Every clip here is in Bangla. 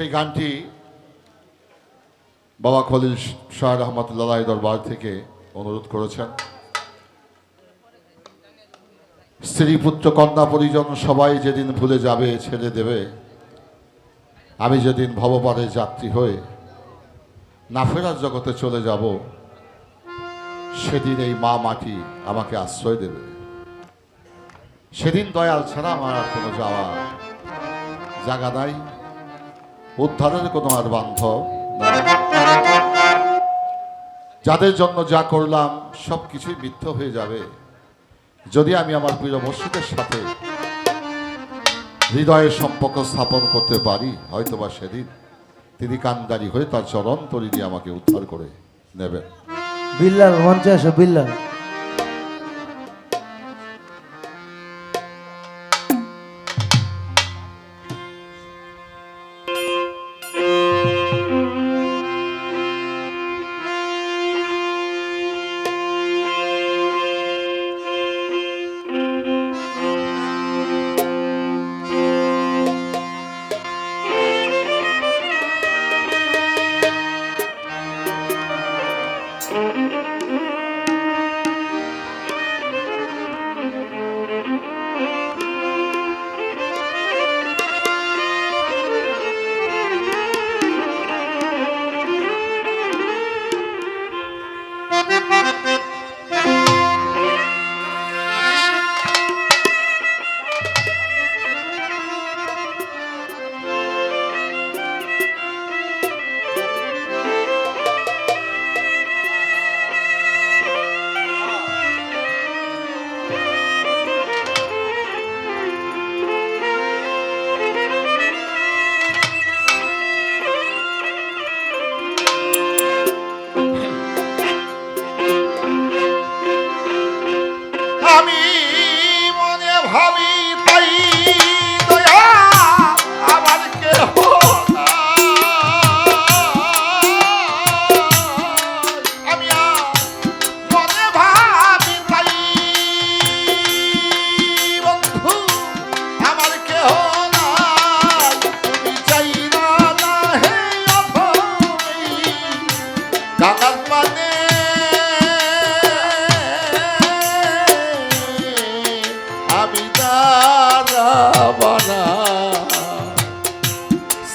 সেই গানটি বাবা খলিল শাহ রহমতুল্লাহ দরবার থেকে অনুরোধ করেছেন। স্ত্রী পুত্র কন্যা পরিজন সবাই যেদিন ভুলে যাবে ছেড়ে দেবে। আমি যেদিন ভবপারে যাত্রী হয়ে না ফেরার জগতে চলে যাব, সেদিন এই মা মাটি আমাকে আশ্রয় দেবে। সেদিন দয়াল ছাড়া আমার কোনো যাওয়া জায়গা নাই। উদ্ধারের কোনো আর বান্ধব যাদের জন্য যা করলাম, সব কিছুই মিথ্য হয়ে যাবে। যদি আমি আমার প্রিয় মসজিদের সাথে হৃদয়ের সম্পর্ক স্থাপন করতে পারি, হয়তোবা সেদিন তিনি কান্দারি হয়ে তার চরণ তরি দিয়ে আমাকে উদ্ধার করে নেবেন। বিল্লাল, মঞ্চে আসো বিল্লাল।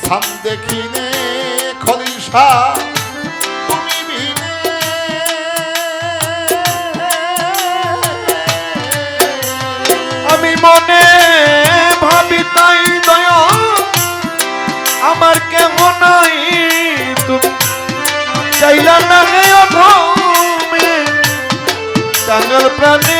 সাম দেখিনে খলিশা আমি মনে ভাবি তাই দয়া, আমার কেহ নাই তুমি? চাইলা না হে অধমে টাঙ্গাল প্রাণে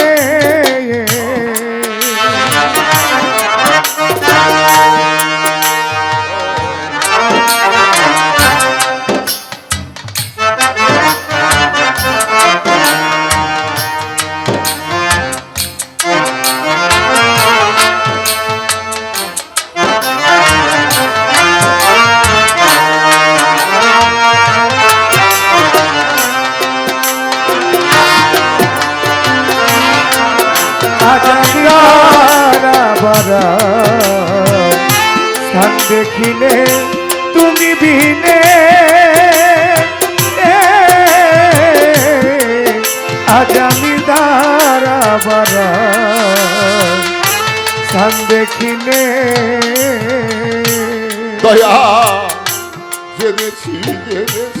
বারায় স্থান দেখিলে তুমি বিনে আজ আমি দাঁড়াবার স্থান দেখিলে দয়া জেনেছি জেনেছি।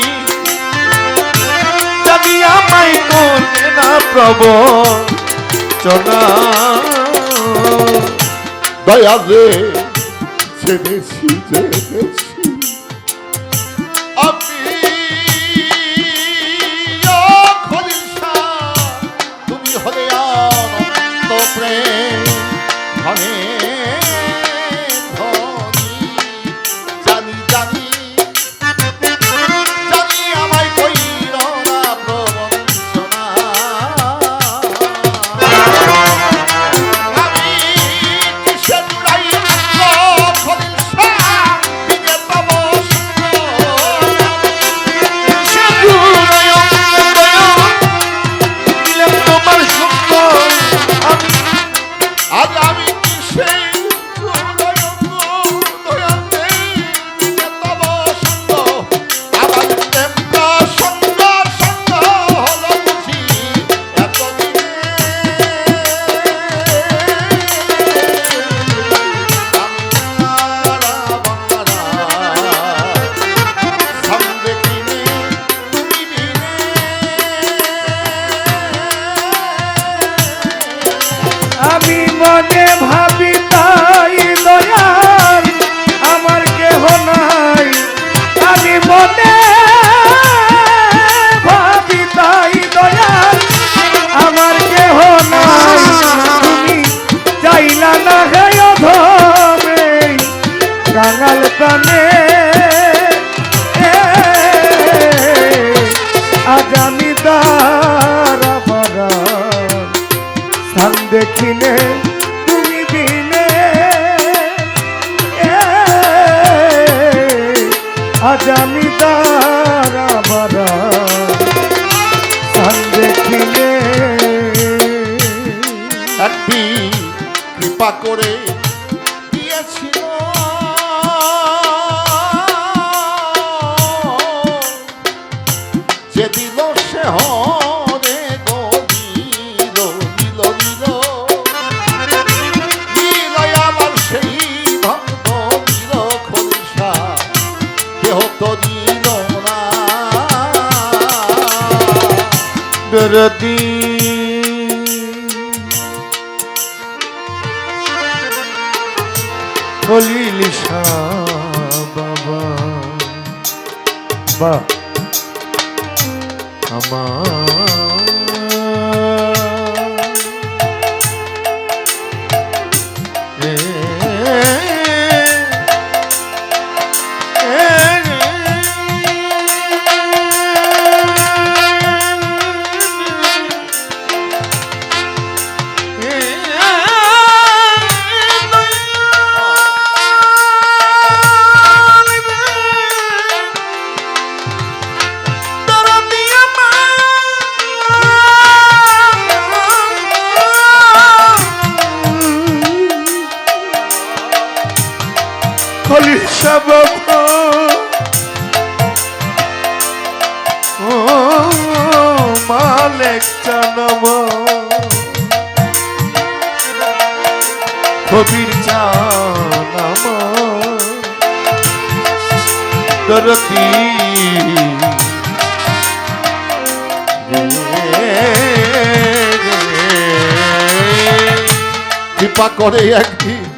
নাই মনে না প্রবচনা দয়া যে ছেড়েছি যে স্থান দেখিলে তুমি দিলে আজ আমি তারা কৃপা করে রদি খলিল বাবা বা আমার মালিক জনম কবির জানম দরদি কৃপা করে একদিন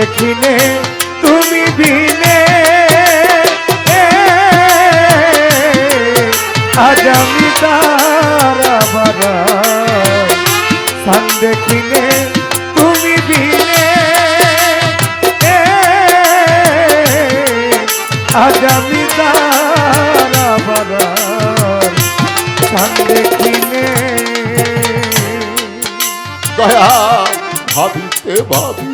দেখিনে তুমি বিনে আজ আমি তারা সান দেখিনে তুমি বিনে আজ আমি তারা বাবা সান দেখিনে দয়া ভাবিতে ভাবি।